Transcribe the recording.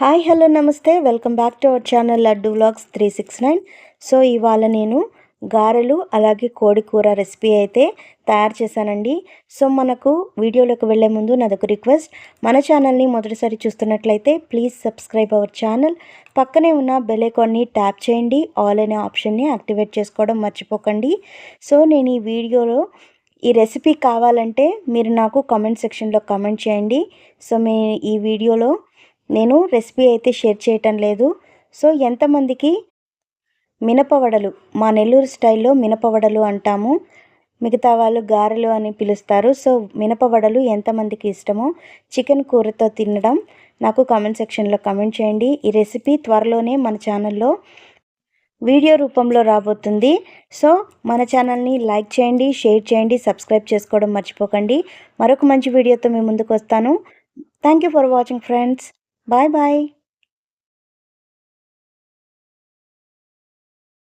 Hi hello నమస్తే. Welcome back to our channel Laddu vlogs three six nine. So ఇవాళ నేను గారెలు అలాగే కోడి కూర రెసిపీ అయితే తయారు చేశానండి. సో మనకు వీడియోలోకి వెళ్ళే ముందు నాదొక రిక్వెస్ట్. మన ఛానల్ని మొదటిసారి చూస్తున్నట్లయితే ప్లీజ్ సబ్స్క్రైబ్ అవర్ ఛానల్. పక్కనే ఉన్న బెలైకాన్ని ట్యాప్ చేయండి. ఆల్ అనే ఆప్షన్ని యాక్టివేట్ చేసుకోవడం మర్చిపోకండి. సో నేను ఈ వీడియోలో ఈ రెసిపీ కావాలంటే మీరు నాకు కామెంట్ సెక్షన్లో కామెంట్ చేయండి. సో మీ ఈ వీడియోలో నేను రెసిపీ అయితే షేర్ చేయటం లేదు. సో ఎంతమందికి మినపవడలు మా నెల్లూరు స్టైల్లో మినపవడలు అంటాము. మిగతా వాళ్ళు గారెలు అని పిలుస్తారు. సో మినపవడలు ఎంతమందికి ఇష్టమో చికెన్ కూరతో తినడం నాకు కామెంట్ సెక్షన్లో కామెంట్ చేయండి. ఈ రెసిపీ త్వరలోనే మన ఛానల్లో వీడియో రూపంలో రాబోతుంది. సో మన ఛానల్ని లైక్ చేయండి షేర్ చేయండి సబ్స్క్రైబ్ చేసుకోవడం మర్చిపోకండి. మరొక మంచి వీడియోతో మీ ముందుకు వస్తాను. Thank you for watching friends. Bye bye.